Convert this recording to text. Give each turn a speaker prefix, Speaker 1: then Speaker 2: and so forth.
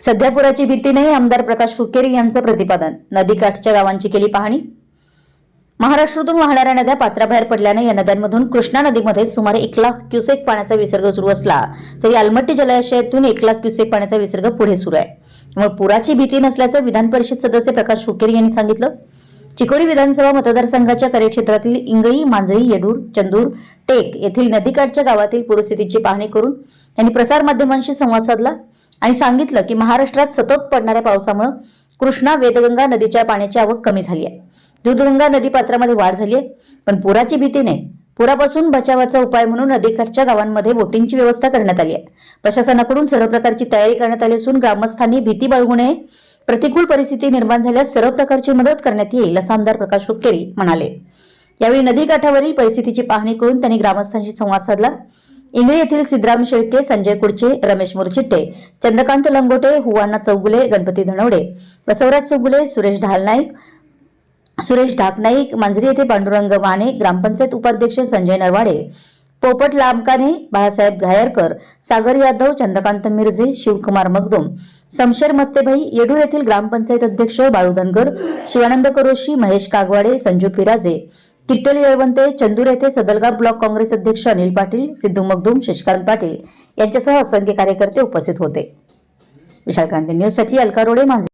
Speaker 1: सध्या पुराची भीती नाही आमदार प्रकाश फुकेरी यांचं प्रतिपादन. नदीकाठच्या गावांची केली पाहणी. महाराष्ट्रातून वाहणाऱ्या नद्या पात्राबाहेर पडल्याने या नद्यांमधून कृष्णा नदीमध्ये सुमारे एक लाख क्युसेक पाण्याचा विसर्ग सुरू असला तरी आलमट्टी जलाशयातून एक लाख क्युसेक पाण्याचा विसर्ग पुढे सुरू आहे. त्यामुळे पुराची भीती नसल्याचं विधान परिषद सदस्य प्रकाश हुक्केरी यांनी सांगितलं. चिकोडी विधानसभा मतदारसंघाच्या कार्यक्षेत्रातील इंगळी मांजरी येडूर चंदूर टेक येथील नदीकाठच्या गावातील पूरस्थितीची पाहणी करून त्यांनी प्रसारमाध्यमांशी संवाद साधला. आणि सांगितलं की महाराष्ट्रात सतत पडणाऱ्या पावसामुळे कृष्णा वेदगंगा नदीच्या पाण्याची आवक कमी झाली आहे. दूधगंगा नदी पात्रामध्ये वाढ झाली आहे. पण पुराची भीती नाही. पुरापासून बचावाचा उपाय म्हणून नदीकाठच्या गावांमध्ये बोटिंगची व्यवस्था करण्यात आली आहे. प्रशासनाकडून सर्व प्रकारची तयारी करण्यात आली असून ग्रामस्थांनी भीती बाळगू नये प्रतिकूल परिस्थिती निर्माण झाल्यास सर्व प्रकारची मदत करण्यात येईल असं आमदार प्रकाश हुक्केरी म्हणाले. यावेळी नदीकाठावरील परिस्थितीची पाहणी करून त्यांनी ग्रामस्थांशी संवाद साधला. इंगळे येथील सिद्धराम शेळके संजय कुडचे रमेश मुरचिट्टे चंद्रकांत लंगोटे हुवाना चौगुले गणपती धनवडे बसवराज चौगुले सुरेश ढालनाईक सुरेश ढाकनाईक मांजरी येथे पांडुरंग माने ग्रामपंचायत उपाध्यक्ष संजय नरवाडे पोपट लांबकाने बाळासाहेब घायरकर सागर यादव चंद्रकांत मिरजे शिवकुमार मगदुम समशेर मत्तेभाई येडूर येथील ग्रामपंचायत अध्यक्ष बाळू धनगर शिवानंद करोशी महेश कागवाडे संजू पिराजे किट्टल येळवंते चंदूर येथे सदलगाव ब्लॉक काँग्रेस अध्यक्ष अनिल पाटील सिद्धू मगदूम शशिकांत पाटील यांच्यासह असंख्य कार्यकर्ते उपस्थित होते. विशाल क्रांती न्यूजसाठी अलका रोडे मांजरी